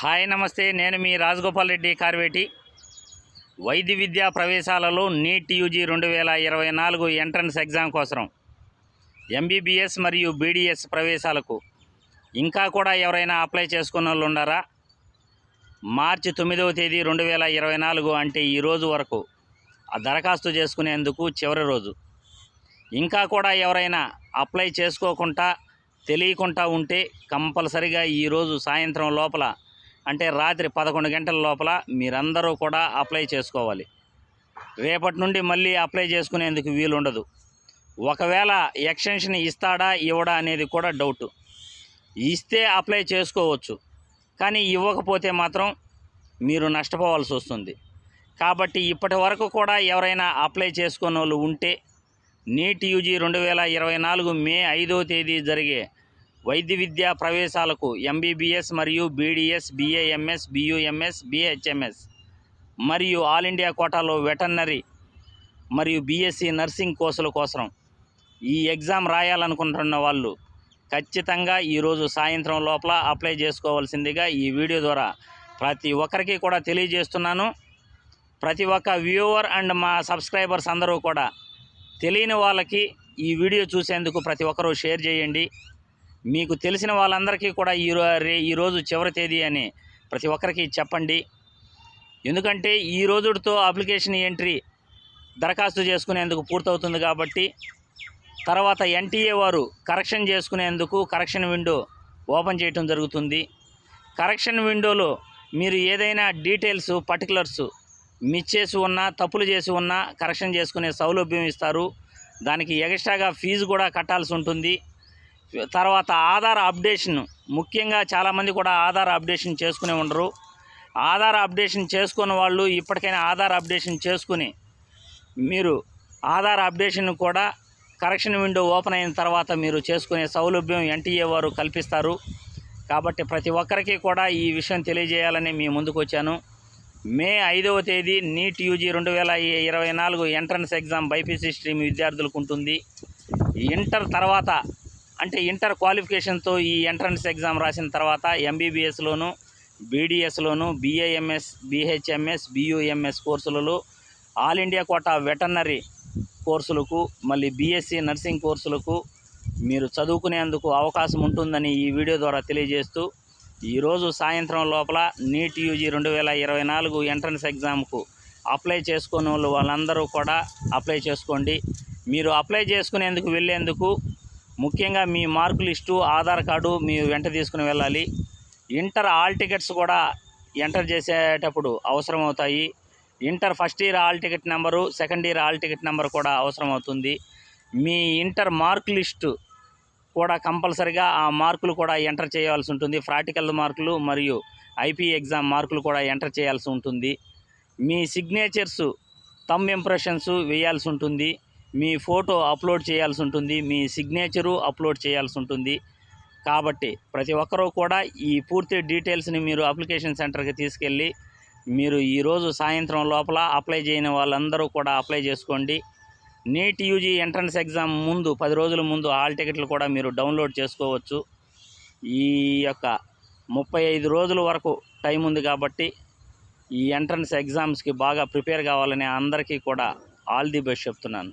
Hi నమస్తే. నేను మీ రాజగోపాల్ రెడ్డి కార్వేటి. వైద్య విద్యా ప్రవేశాలలో నీట్ యూజీ రెండు వేల ఇరవై నాలుగు ఎంట్రన్స్ ఎగ్జామ్ కోసం ఎంబీబీఎస్ మరియు బీడీఎస్ ప్రవేశాలకు. ఇంకా కూడా ఎవరైనా అప్లై చేసుకున్న వాళ్ళు ఉన్నారా? మార్చి తొమ్మిదవ తేదీ రెండు వేల ఇరవై నాలుగు అంటే ఈ రోజు వరకు. ఆ దరఖాస్తు చేసుకునేందుకు చివరి రోజు. ఇంకా కూడా ఎవరైనా అప్లై చేసుకోకుండా తెలియకుండా ఉంటే కంపల్సరిగా ఈరోజు సాయంత్రం లోపల అంటే రాత్రి పదకొండు గంటల లోపల మీరందరూ కూడా అప్లై చేసుకోవాలి. రేపటి నుండి మళ్ళీ అప్లై చేసుకునేందుకు వీలుండదు. ఒకవేళ ఎక్స్టెన్షన్ ఇస్తాడా ఇవ్వడా అనేది కూడా డౌట్. ఇస్తే అప్లై చేసుకోవచ్చు. కానీ ఇవ్వకపోతే మాత్రం మీరు నష్టపోవాల్సి వస్తుంది. కాబట్టి ఇప్పటి వరకు కూడా ఎవరైనా అప్లై చేసుకున్న వాళ్ళు ఉంటే నీట్ యూజీ రెండు వేల ఇరవై నాలుగు మే ఐదో తేదీ జరిగే వైద్య విద్యా ప్రవేశాలకు ఎంబీబీఎస్ మరియు బీడీఎస్ బీఏఎంఎస్ బీయూఎంఎస్ బీహెచ్ఎంఎస్ మరియు ఆల్ ఇండియా కోటాలో వెటర్నరీ మరియు బీఎస్సీ నర్సింగ్ కోర్సుల కోసం ఈ ఎగ్జామ్ రాయాలనుకుంటున్న వాళ్ళు ఖచ్చితంగా ఈరోజు సాయంత్రం లోపల అప్లై చేసుకోవాల్సిందిగా ఈ వీడియో ద్వారా ప్రతి ఒక్కరికి కూడా తెలియజేస్తున్నాను. ప్రతి ఒక్క వ్యూవర్ అండ్ మా సబ్స్క్రైబర్స్ అందరూ కూడా తెలియని వాళ్ళకి ఈ వీడియో చూసేందుకు ప్రతి ఒక్కరూ షేర్ చేయండి. మీకు తెలిసిన వాళ్ళందరికీ కూడా ఈ ఈరోజు చివరి తేదీ అని ప్రతి ఒక్కరికి చెప్పండి. ఎందుకంటే ఈ రోజుతో అప్లికేషన్ ఎంట్రీ దరఖాస్తు చేసుకునేందుకు పూర్తవుతుంది కాబట్టి తర్వాత ఎన్టీఏ వారు కరెక్షన్ చేసుకునేందుకు కరెక్షన్ విండో ఓపెన్ చేయటం జరుగుతుంది. కరెక్షన్ విండోలో మీరు ఏదైనా డీటెయిల్స్ పర్టికులర్స్ మిస్ చేసి ఉన్నా తప్పులు చేసి ఉన్నా కరెక్షన్ చేసుకునే సౌలభ్యం ఇస్తారు. దానికి ఎక్స్ట్రాగా ఫీజు కూడా కట్టాల్సి ఉంటుంది. తర్వాత ఆధార్ అప్డేషన్. ముఖ్యంగా చాలామంది కూడా ఆధార్ అప్డేషన్ చేసుకునే ఉండరు. ఆధార్ అప్డేషన్ చేసుకున్న వాళ్ళు ఇప్పటికైనా ఆధార్ అప్డేషన్ చేసుకుని మీరు ఆధార్ అప్డేషన్ కూడా కరెక్షన్ విండో ఓపెన్ అయిన తర్వాత మీరు చేసుకునే సౌలభ్యం ఎన్టీఏ వారు కల్పిస్తారు. కాబట్టి ప్రతి ఒక్కరికి కూడా ఈ విషయం తెలియజేయాలని మీ ముందుకు వచ్చాను. మే ఐదవ తేదీ నీట్ యూజీ రెండు వేల ఇరవై నాలుగు ఎంట్రన్స్ ఎగ్జామ్ బైపీసీ స్ట్రీమ్ విద్యార్థులకు ఉంటుంది. ఇంటర్ తర్వాత అంటే ఇంటర్ క్వాలిఫికేషన్తో ఈ ఎంట్రన్స్ ఎగ్జామ్ రాసిన తర్వాత ఎంబీబీఎస్లోను బీడీఎస్లోను బీఏఎంఎస్ బీహెచ్ఎంఎస్ బీయూఎంఎస్ కోర్సులలో ఆల్ ఇండియా కోటా వెటర్నరీ కోర్సులకు మళ్ళీ బీఎస్సీ నర్సింగ్ కోర్సులకు మీరు చదువుకునేందుకు అవకాశం ఉంటుందని ఈ వీడియో ద్వారా తెలియజేస్తూ ఈరోజు సాయంత్రం లోపల నీట్ యూజీ రెండు వేల ఇరవై నాలుగు ఎంట్రన్స్ ఎగ్జామ్కు అప్లై చేసుకునే వాళ్ళు వాళ్ళందరూ కూడా అప్లై చేసుకోండి. మీరు అప్లై చేసుకునేందుకు వెళ్ళేందుకు ముఖ్యంగా మీ మార్కు లిస్టు ఆధార్ కార్డు మీ వెంట తీసుకుని వెళ్ళాలి. ఇంటర్ ఆల్ టికెట్స్ కూడా ఎంటర్ చేసేటప్పుడు అవసరమవుతాయి. Inter first year hall ticket number second year hall ticket number కూడా అవసరమవుతుంది. మీ ఇంటర్ మార్క్ లిస్టు కూడా కంపల్సరిగా ఆ మార్కులు కూడా ఎంటర్ చేయాల్సి ఉంటుంది. ప్రాక్టికల్ మార్కులు మరియు ఐపీ ఎగ్జామ్ మార్కులు కూడా ఎంటర్ చేయాల్సి ఉంటుంది. మీ సిగ్నేచర్సు తమ్ ఇంప్రెషన్స్ వేయాల్సి ఉంటుంది. మీ ఫోటో అప్లోడ్ చేయాల్సి ఉంటుంది మీ సిగ్నేచరు అప్లోడ్ చేయాల్సి ఉంటుంది. కాబట్టి ప్రతి ఒక్కరూ కూడా ఈ పూర్తి డీటెయిల్స్ని మీరు అప్లికేషన్ సెంటర్కి తీసుకెళ్ళి మీరు ఈరోజు సాయంత్రం లోపల అప్లై చేయని వాళ్ళందరూ కూడా అప్లై చేసుకోండి. నీట్ యూజీ ఎంట్రన్స్ ఎగ్జామ్ ముందు పది రోజుల ముందు హాల్ టికెట్లు కూడా మీరు డౌన్లోడ్ చేసుకోవచ్చు. ఈ యొక్క ముప్పై ఐదు రోజుల వరకు టైం ఉంది కాబట్టి ఈ ఎంట్రన్స్ ఎగ్జామ్స్కి బాగా ప్రిపేర్ కావాలని అందరికీ కూడా ఆల్ ది బెస్ట్ చెప్తున్నాను.